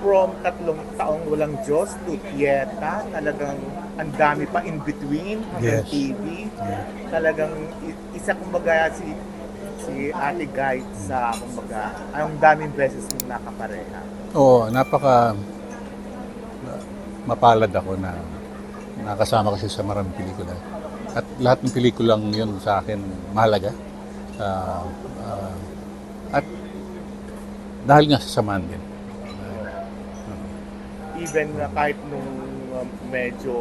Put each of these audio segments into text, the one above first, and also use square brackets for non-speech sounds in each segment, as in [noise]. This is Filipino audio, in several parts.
from tatlong taong walang Diyos to Tieta, talagang ang dami pa in between hanggang Yes. TV. Talagang i- isa kumbaga si si Ate Guy sa kumbaga ang daming beses mong nakapareha. Oo, napaka mapalad ako na nakasama kasi sa maraming pelikula. At lahat ng pelikulang yun sa akin mahalaga. Ah, ah, at dahil nga sa samahan din. Even na kahit nung um, medyo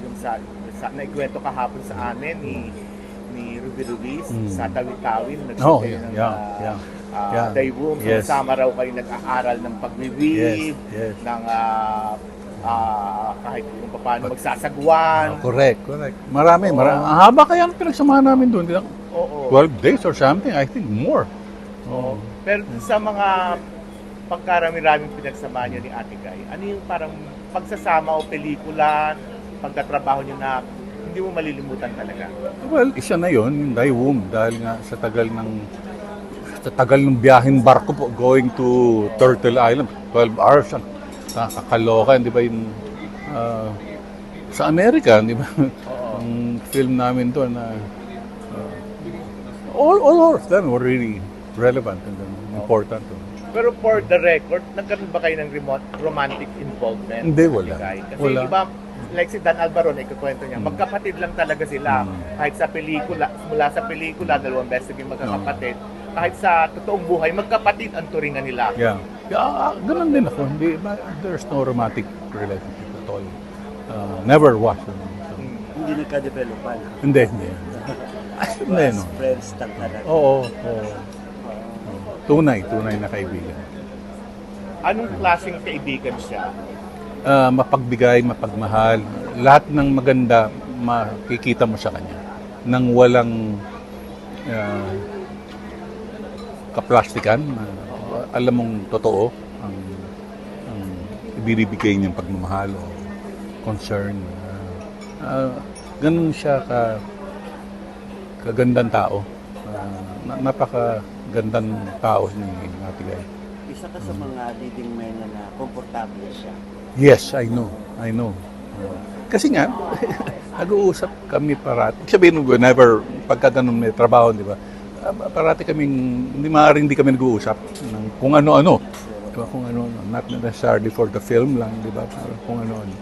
yung sa, sa naikwento kahapon sa amin ni ni Ruby Ruiz Mm. sa Tawi-Tawin nag Oh, yeah, ng yeah, ah, yeah. ah, Yeah. Daewoo. So, Yes. Sama raw kayo nag-aaral ng pagwiwib, Yes, yes. ng ah, ah, kahit kung paano magsasagwan. Ah, correct, correct. Marami, marami. Ang haba kaya ng pinagsamahan namin doon. Ba? Oo. 12 days or something, I think more. Oo. Pero sa mga pagkarami-raming pinagsama niyo ni Ate Guy, ano yung parang pagsasama o pelikula, pagkatrabaho niyo na hindi mo malilimutan talaga? Well, isa na yon yung Daewoo, dahil nga sa tagal ng sa tagal ng biyaheng barko po going to Turtle Island, 12 hours, ang nakakaloka, di ba yung ah, sa Amerika, di ba? Ang film namin doon na ah, all, all of them were really relevant and important. Pero for the record, nagkaroon ba kayo ng remote romantic involvement? Hindi, wala. Kasi Wala. iba, like si Dan Alvaron, ikukwento niya, Mm. magkapatid lang talaga sila. Mm. Kahit sa pelikula, mula sa pelikula, dalawang beses naging magkakapatid. Kahit sa totoong buhay, magkapatid ang turingan nila. Yeah. yeah ah, ganun din ako. Hindi, there's no romantic relationship at all. Ah, never was. So, Mm. Hindi nagka-developan. Hindi, hindi. [laughs] Hindi, no. Friends lang talaga. Oo, oo. Tunay, tunay na kaibigan. Anong klaseng kaibigan siya? Ah, mapagbigay, mapagmahal. Lahat ng maganda, makikita mo sa kanya. Nang walang ah, kaplastikan. ah, alam mong totoo ang, ang ibinibigay niyang pagmamahal o concern. Ah, ah, ganun siya ka kagandang tao. Na- napakagandang tao ni Ate Guy. Isa ka sa mga leading men na komportable siya. Yes, I know. I know. Uh, Kasi nga, [laughs] nag-uusap kami parati. Sabihin mo, whenever, pagka ganun may trabaho, di ba? ah, Parati kaming, hindi maaaring hindi kami nag-uusap ng kung ano-ano. Di ba? Kung ano, not necessarily for the film lang, di ba? Kung ano-ano.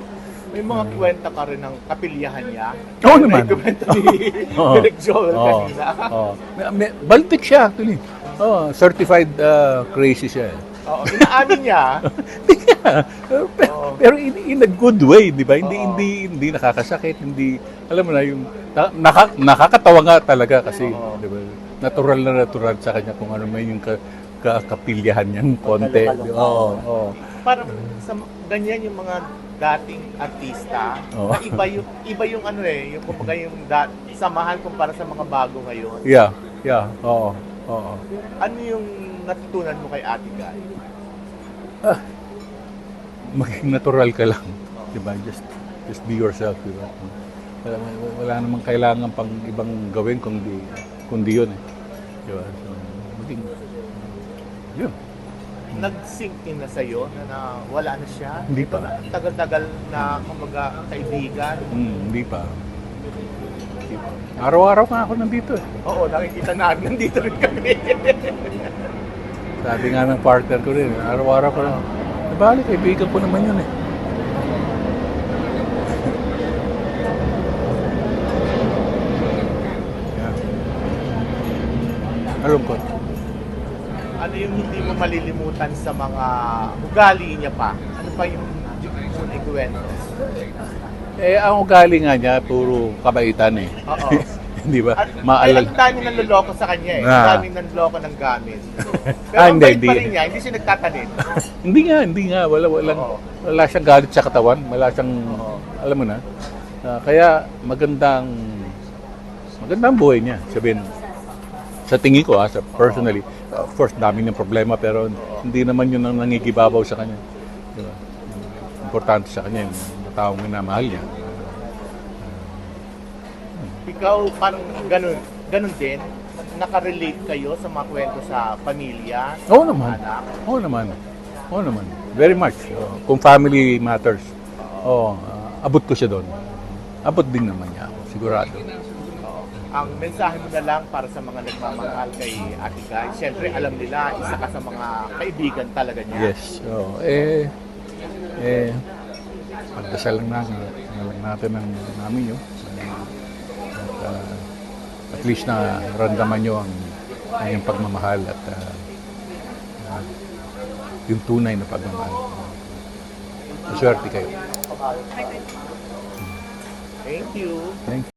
May mga kwenta ka rin ng kapilyahan niya. Oo naman. May kwenta ni. [laughs] Direk Joel kanina. May, baltic siya, actually. Oh, certified uh, crazy siya. eh. Oo, inaamin [laughs] niya. pero, pero in, in a good way, di ba? Hindi Oo. hindi hindi nakakasakit, hindi alam mo na yung na, naka, nakakatawa nga talaga kasi, di ba? Natural na natural sa kanya kung ano may yung ka, ka, kapilyahan niyang konti. Oo, oo. Parang sa, ganyan yung mga dating artista. Oo. Na iba yung iba yung ano eh, yung kumbaga yung da, samahan kumpara sa mga bago ngayon. Yeah, yeah, oo. Oo. Ano yung natutunan mo kay Ate Guy? Maging natural ka lang, di ba? Just just be yourself, di ba? Wala, wala namang kailangan pang ibang gawin kundi kundi yun eh. Di ba? So, maging yun. Nag-sink in na sa'yo na, na wala na siya? Hindi pa. na, tagal-tagal na kumbaga kaibigan. Hmm, hindi pa. Hindi pa. Araw-araw nga ako nandito eh. Oo, nakikita namin. Nandito rin kami. Sabi nga ng partner ko rin, araw-araw ko lang. Nabali, kaibigan ko naman yun eh. [laughs] Yeah. Malungkot. Ano yung hindi mo malilimutan sa mga ugali niya pa? Ano pa yung yung ikuwento? Eh, ang ugali nga niya, puro kabaitan eh. Oo. [laughs] Hindi ba? At Maalala. ang dami ng loloko sa kanya eh. Ang Ah. daming nanloko ng gamit. [laughs] Pero Ah, ang hindi, bait pa hindi. rin niya, hindi siya nagtatanim. [laughs] Hindi nga, hindi nga. Wala, walang, Oo. wala siyang galit sa katawan. Wala siyang, Oo. alam mo na. Ah, kaya magandang, magandang buhay niya. Sabihin, sa tingin ko, ha, sa personally, of course, dami ng problema, pero hindi naman yun ang nangigibabaw sa kanya. Di ba? Importante sa kanya, yung taong minamahal niya. Ikaw, parang ganun, ganun din, nakarelate kayo sa mga kwento sa pamilya, Oo naman. anak. Oo naman. Oo naman. Very much. Oo. kung family matters, oh, abot ko siya doon. Abot din naman niya ako, sigurado. Ang mensahe mo na lang para sa mga nagmamahal kay Ate Guy, siyempre alam nila, isa ka sa mga kaibigan talaga niya. Yes. Oh, eh, eh, pagdasal lang natin, na lang natin ang namin yun. At, ah, at least na ramdaman nyo ang kanyang pagmamahal at ah, ah, yung tunay na pagmamahal. Maswerte kayo. Thank you. Thank